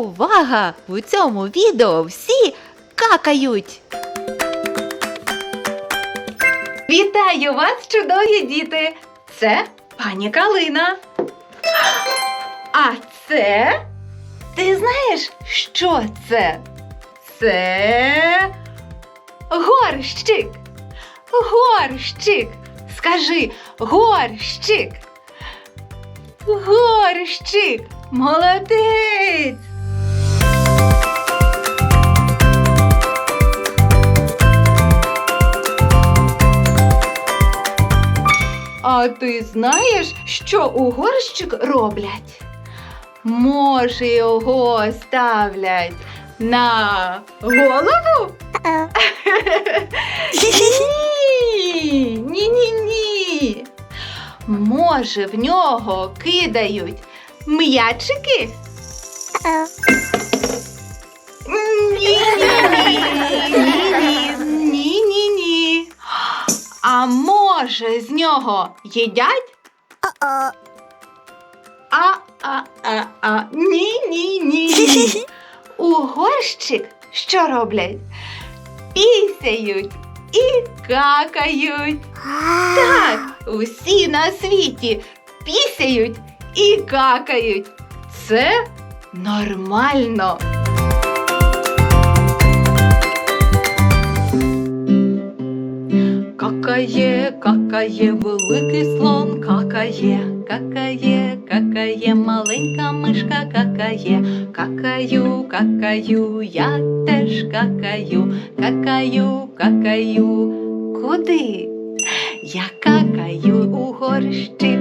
Увага! У цьому відео всі какають. Вітаю вас, чудові діти! Це пані Калина. А це. Ти знаєш, що це? Це горщик. Горщик. Скажи горщик. Горщик. Молодець. А ти знаєш, що у горщик роблять? Може, його ставлять на голову? Ні, ні, ні. Може, в нього кидають м'ячики? Ні, А може, з нього їдять? А, а, а, ні, ні, ні. У горщик що роблять? Пісяють і какають. Так, усі на світі пісяють і какають. Це нормально. Какає, какає, великий слон, какає, какає, какає, маленька мишка какає, какаю, какаю, я теж какаю, какаю, какаю. Куди? Я какаю у горщик.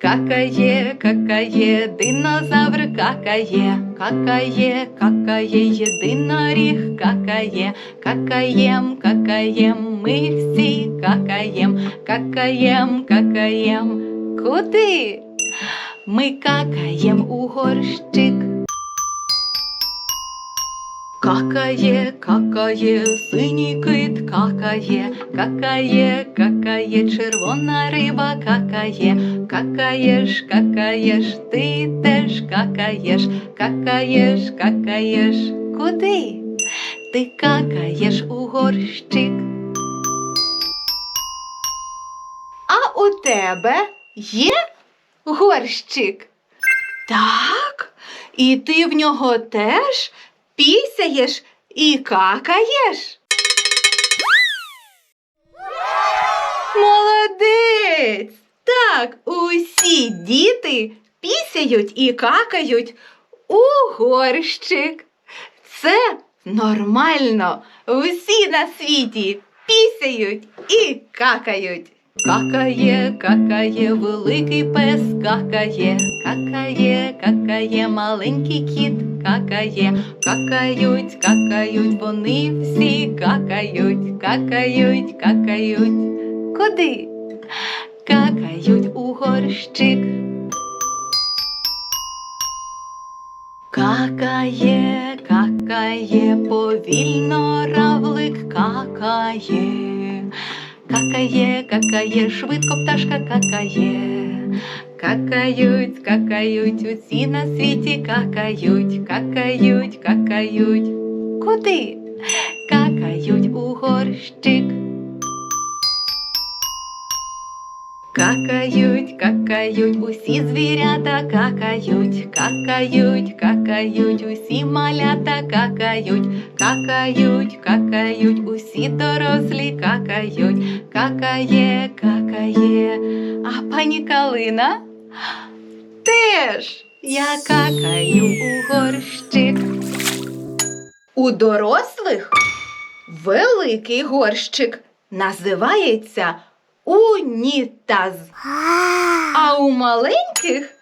Какає, какає, динозавр какає, какає, какає, єдиноріг какає, какаєм, какаєм, ми всі какаєм, какаєм, какаєм. Куди? Ми какаєм у горщик. Какає, какає, синій кит какає, какає, какає, червона риба какає, какаєш, какаєш, ти теж какаєш, какаєш, какаєш. Куди? Ти какаєш у горщик. А у тебе є горщик? Так, і ти в нього теж пісяєш і какаєш. Молодець! Так, усі діти пісяють і какають у горщик. Це нормально. Усі на світі пісяють і какають. Какає, какає, великий пес какає, какає, какає, маленький кіт какає, какають, какають, вони всі какають, какають, какають. Куди? Какають у горщик. Какає, какає, повільно равлик какає. Какає, какає, швидко пташка какає. Какають, какають, усі на світі какають, какають, какають. Куди? Какають у горщик. Какають, какають, усі звірята какають, какають, какають, усі малята какають, какають, какають, усі дорослі какають, какає, какає. А пані Калина теж я какаю у горщик. У дорослих великий горщик називається унітаз. А у маленьких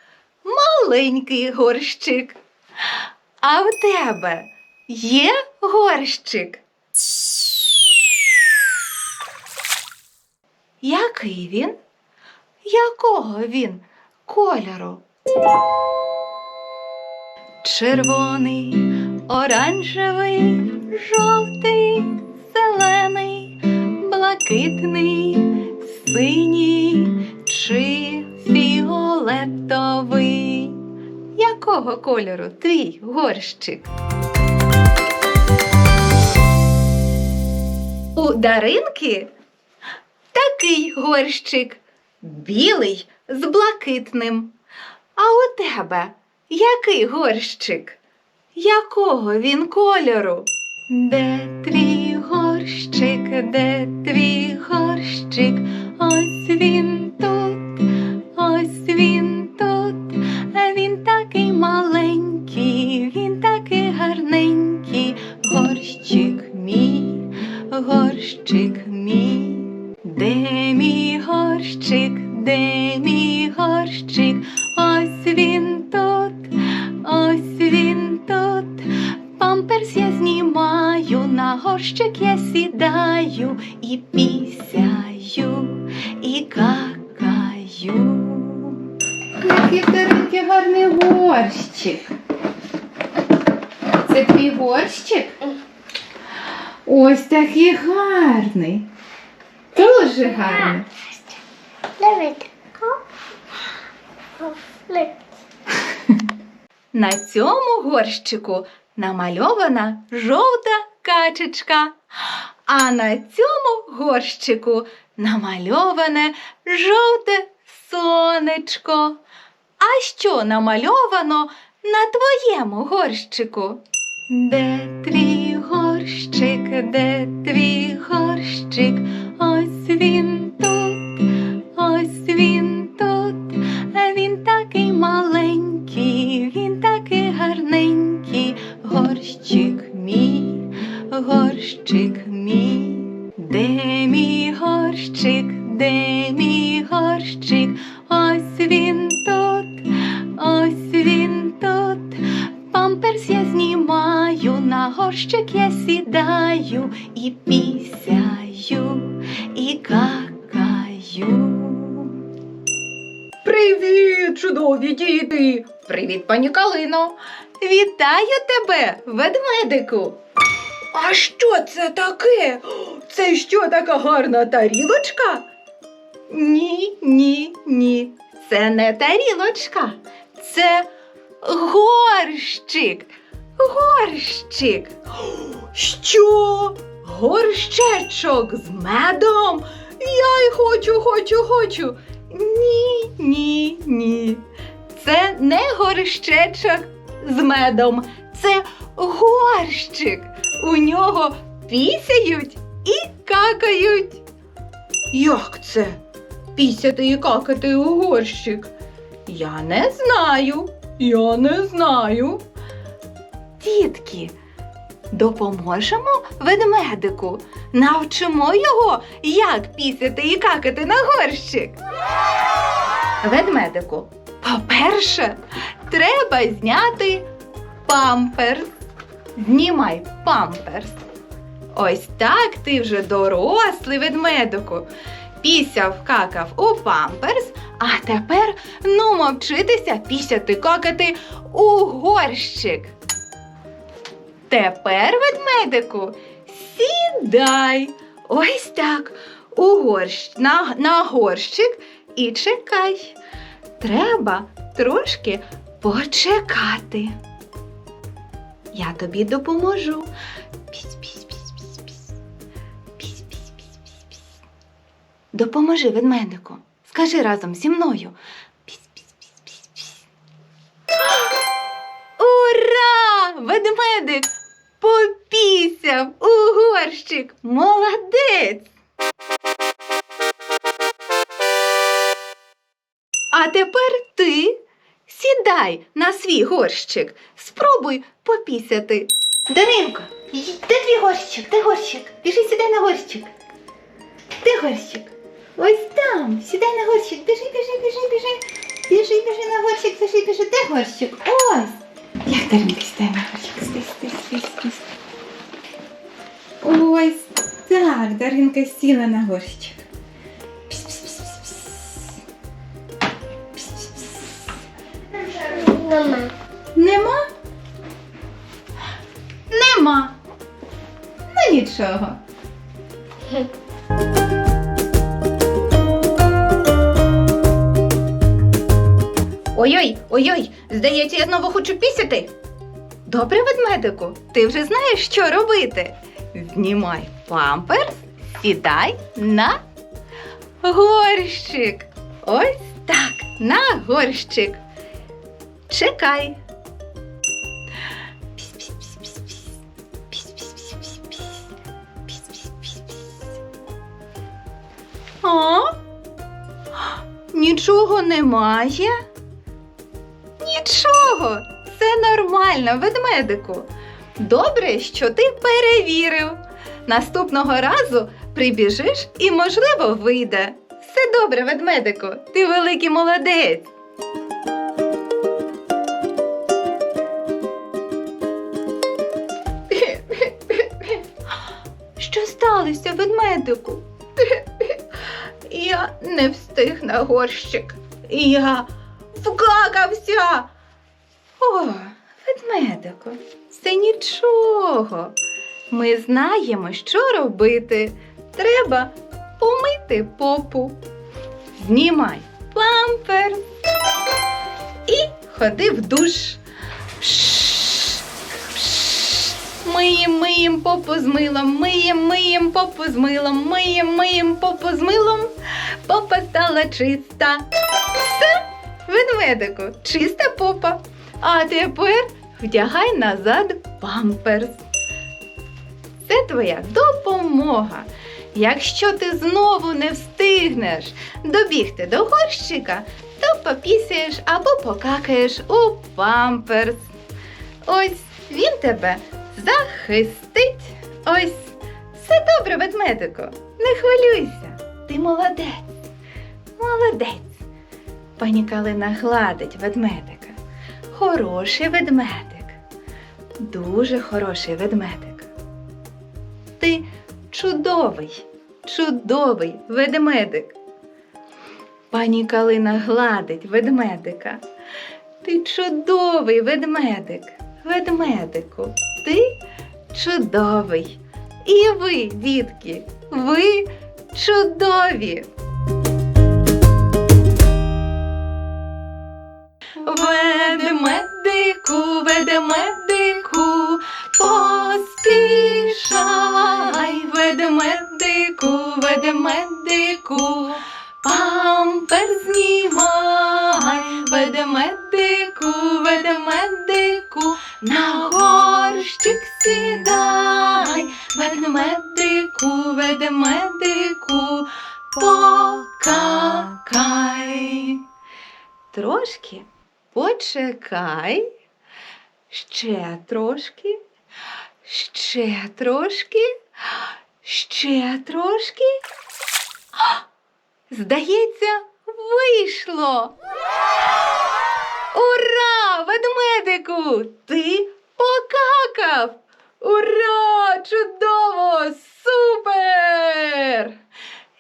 маленький горщик. А в тебе є горщик? Який він? Якого він кольору? Червоний, оранжевий, жовтий, зелений, блакитний, синій чи фіолетовий. Якого кольору твій горщик? У Даринки такий горщик, білий з блакитним. А у тебе який горщик? Якого він кольору? Де твій горщик, де твій горщик? Ось він тут, ось він тут. Він такий маленький, він такий гарненький. Горщик мій, горщик мій. Де мій горщик, де мій горщик? Ось він тут, ось він тут. Памперс я знімаю, на горщик я сідаю і пісяю, і какаю. Який в гарний горщик. Це твій горщик? Ось такий гарний. Дуже гарний. На цьому горщику намальована жовта качечка, а на цьому горщику намальоване жовте сонечко. А що намальовано на твоєму горщику? Де твій горщик, де твій горщик? Ось він тут, ось він тут. Він такий маленький, він такий гарненький, горщик мій, горщик горщик я сідаю і пісяю, і какаю. Привіт, чудові діти! Привіт, пані Калино! Вітаю тебе, ведмедику! А що це таке? Це що така гарна тарілочка? Ні, ні, ні. Це не тарілочка. Це горщик. Горщик. Що? Горщечок з медом? Я й хочу, хочу, хочу. Ні, ні, ні. Це не горщечок з медом, це горщик. У нього пісяють і какають. Як це? Пісяти і какати у горщик? Я не знаю. Я не знаю. Дітки, допоможемо ведмедику. Навчимо його, як пісяти і какати на горщик. Ведмедику, по-перше, треба зняти памперс. Знімай памперс. Ось так ти вже дорослий ведмедику. Пісяв какав у памперс, а тепер ну вчитися пісяти какати у горщик. Тепер, ведмедику, сідай. Ось так. У горщ... на, на горщик і чекай. Треба трошки почекати. Я тобі допоможу. Піс, піс, піс, піс, піс. Піс, піс, піс, піс, піс. Допоможи ведмедику. Скажи разом зі мною. Піс, піс, піс, піс, піс. Ура! Ведмедик попісяв у горщик. Молодець! А тепер ти сідай на свій горщик. Спробуй попісяти. Даринко, де твій горщик? Де горщик? Біжи сідай на горщик. Де горщик? Ось там. Сідай на горщик. Біжи, біжи, біжи, біжи. Біжи, біжи на горщик, біжи, біжи. Де горщик? Ось. Як горщик? Сідай, сідай, сідай, сідай. Ось так, Даринка сіла на горщик. Нема. Нема? Нема. Ну нічого. Ой-ой, ой-ой, здається, я знову хочу пісяти. Добре, ведмедику, ти вже знаєш, що робити. Знімай памперс, сідай на горщик. Ось так, на горщик. Чекай. А? Нічого немає. Нічого, це нормально, ведмедику. Добре, що ти перевірив. Наступного разу прибіжиш і, можливо, вийде. Все добре, ведмедику, ти великий молодець. Що сталося, ведмедику? Я не встиг на горщик. Я вкакався. О, ведмедику, це нічого. Ми знаємо, що робити. Треба помити попу. Знімай пампер і ходи в душ. Миєм, миєм попу з милом, миєм, миєм попу з милом, миєм, миєм попу з милом. Попа стала чиста. Все, ведмедику, чиста попа. А тепер вдягай назад памперс. Це твоя допомога. Якщо ти знову не встигнеш добігти до горщика, то попісяєш або покакаєш у памперс. Ось він тебе захистить. Ось все добре, ведмедику. Не хвилюйся. Ти молодець. Молодець. Пані Калина гладить ведмедика. Хороший ведмедик. Дуже хороший ведмедик. Ти чудовий, чудовий ведмедик. Пані Калина гладить ведмедика. Ти чудовий ведмедик. Ведмедику, ти чудовий. І ви, дітки, ви чудові. Ведмедику, ведмедику, поспішай, ведмедику, ведмедику, пампер знімай, ведмедику, ведмедику, на горщик сідай, ведмедику, ведмедику, покакай. Трошки почекай, ще трошки, ще трошки, ще трошки. А! Здається, вийшло. Ура! Ведмедику! Ти покакав! Ура! Чудово! Супер!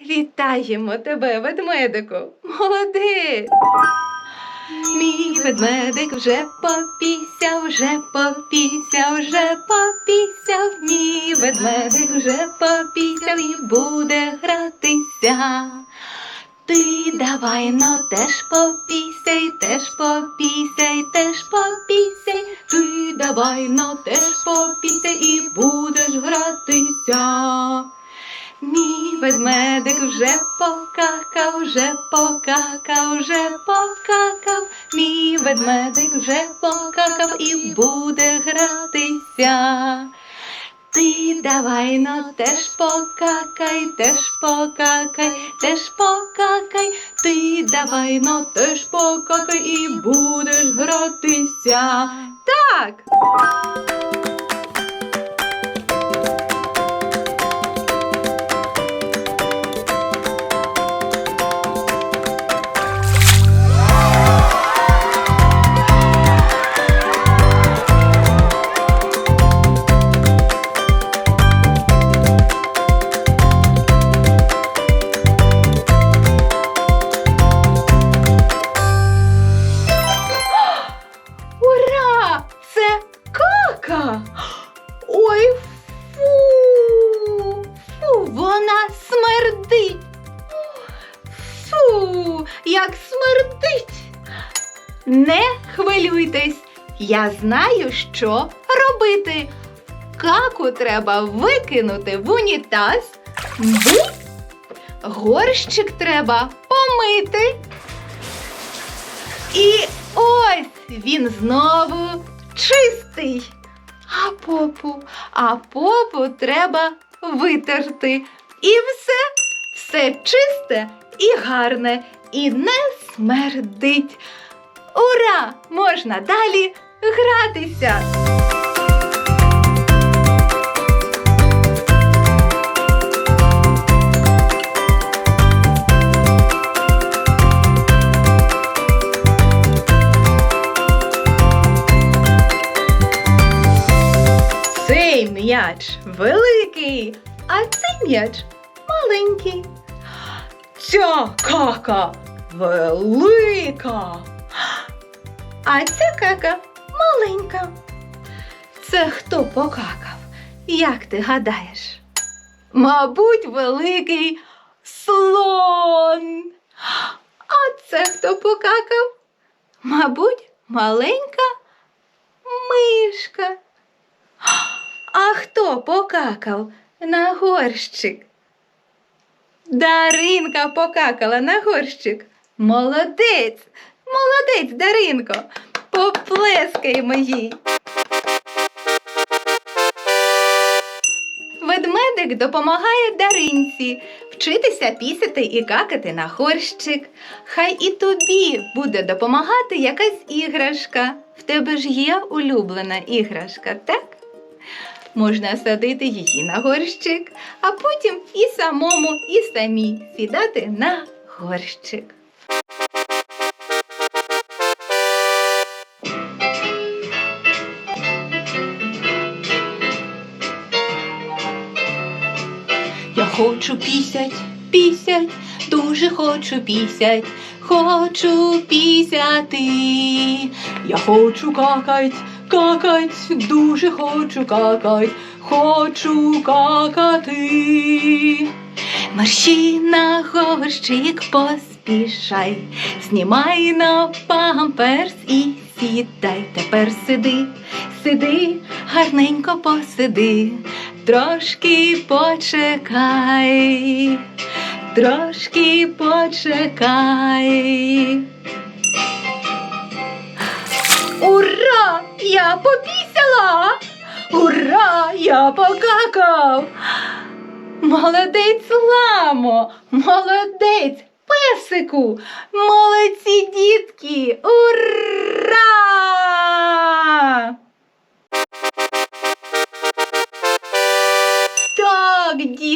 Вітаємо тебе, ведмедику! Молодець! Мій ведмедик вже попісяв, вже попісяв, вже попісяв, мій ведмедик вже попісяв і буде гратися. Ти давай но теж попісяй, теж попісяй, теж попісяй, ти давай но теж попісяй і будеш гратися. Мій ведмедик вже покакав, вже покакав, вже покакав, мій ведмедик вже покакав і буде гратися. Ти давай но теж покакай, теж покакай, теж покакай, ти давай но теж покакай і будеш гратися. Так. Не хвилюйтесь, я знаю, що робити. Каку треба викинути в унітаз, горщик треба помити. І ось він знову чистий. А попу, а попу треба витерти. І все, все чисте і гарне, і не смердить. Ура! Можна далі гратися. Цей м'яч великий, а цей м'яч маленький. Ця кака велика, а ця кака маленька. Це хто покакав? Як ти гадаєш? Мабуть, великий слон. А це хто покакав? Мабуть, маленька мишка. А хто покакав на горщик? Даринка покакала на горщик. Молодець, молодець, Даринко. Поплескаємо їй. Ведмедик допомагає Даринці вчитися пісяти і какати на горщик. Хай і тобі буде допомагати якась іграшка. В тебе ж є улюблена іграшка, так? Можна садити її на горщик, а потім і самому, і самій сідати на горщик. Хочу пісять, пісять, дуже хочу пісять, хочу пісяти. Я хочу какать, какать, дуже хочу какать, хочу какати. Марші на горщик поспішай, знімай на памперс і сідай. Тепер сиди, сиди, гарненько посиди, трошки почекай, трошки почекай. Ура! Я попісяла! Ура! Я покакав! Молодець, ламо! Молодець, песику! Молодці дітки! Ура!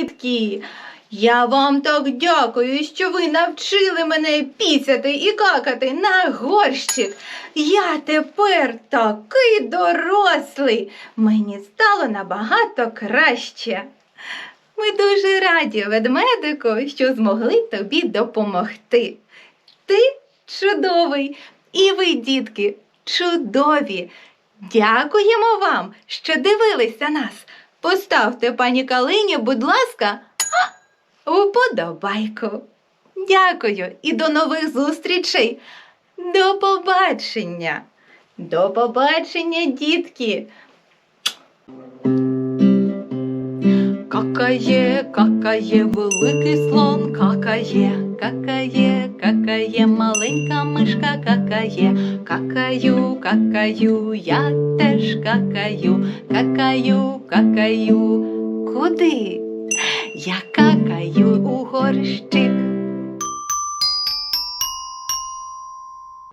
Дітки, я вам так дякую, що ви навчили мене пісяти і какати на горщик. Я тепер такий дорослий. Мені стало набагато краще. Ми дуже раді, ведмедику, що змогли тобі допомогти. Ти чудовий, і ви, дітки, чудові. Дякуємо вам, що дивилися нас. Поставте пані Калині, будь ласка, вподобайку. Дякую і до нових зустрічей. До побачення. До побачення, дітки. Какає, какає великий слон, какає, какає, какає маленька мишка, какає, какаю, какаю, я теж какаю, какаю, какаю. Куди? Я какаю у горщик.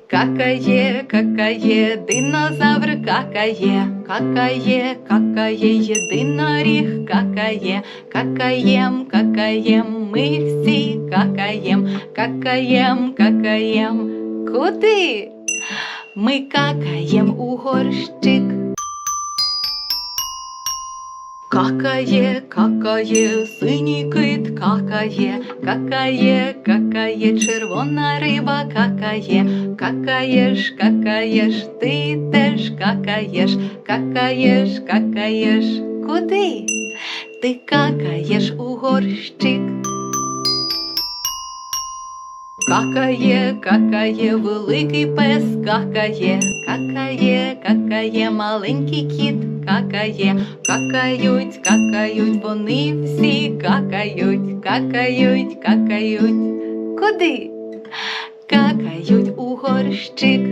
Какає, какає, динозавр какає, какає, какає, єдиноріг какає, какаєм, какаєм, ми всі какаєм, какаєм, какаєм. Куди? Ми какаєм у горщик. Какає, какає, синій кит какає, какає, какає, червона риба какає, какаєш, какаєш, ти теж какаєш, какаєш, какаєш. Куди? Ти какаєш у горщик. Какає, какає, великий пес какає, какає, какає, маленький кіт какає, какають, какають, вони всі какають, какають, какають. Куди? Какають у горщик.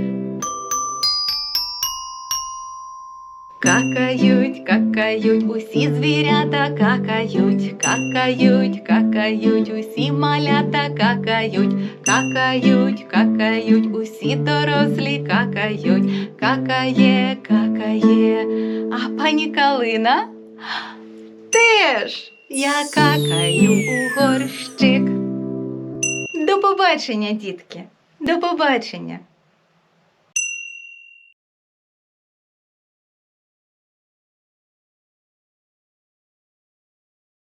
Какають, какають, усі звірята какають, какають, какають, усі малята какають, какають, какають, усі дорослі какають, какає, какає. А пані Калина теж я какаю у горщик. До побачення, дітки. До побачення.